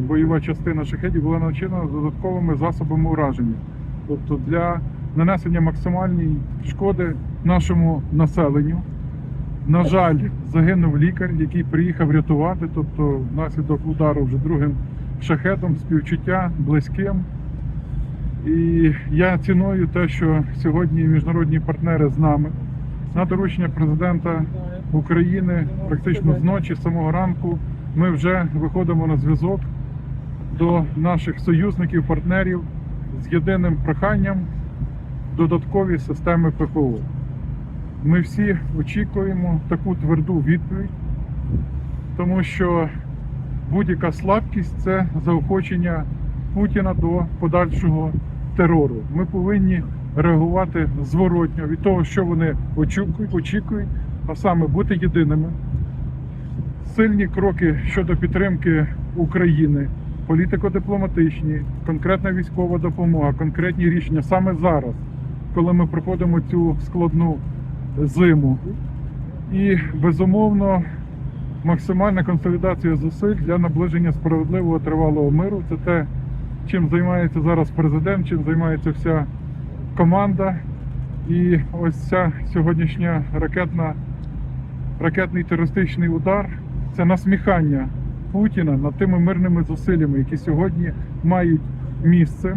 бойова частина шахедів була навчена додатковими засобами ураження. Тобто для нанесення максимальної шкоди нашому населенню. На жаль, загинув лікар, який приїхав рятувати, тобто внаслідок удару вже другим шахетом, співчуття близьким. І я ціную те, що сьогодні міжнародні партнери з нами на доручення президента України практично з ночі, з самого ранку, ми вже виходимо на зв'язок до наших союзників, партнерів з єдиним проханням додаткові системи ППО. Ми всі очікуємо таку тверду відповідь, тому що будь-яка слабкість це заохочення Путіна до подальшого терору. Ми повинні реагувати зворотньо від того, що вони очікують, а саме бути єдиними. Сильні кроки щодо підтримки України, політико-дипломатичні, конкретна військова допомога, конкретні рішення саме зараз, коли ми проходимо цю складну зиму. І безумовно максимальна консолідація зусиль для наближення справедливого тривалого миру. Це те, чим займається зараз президент, чим займається вся команда. І ось ця сьогоднішня ракетна, ракетний терористичний удар це насміхання Путіна над тими мирними зусиллями, які сьогодні мають місце.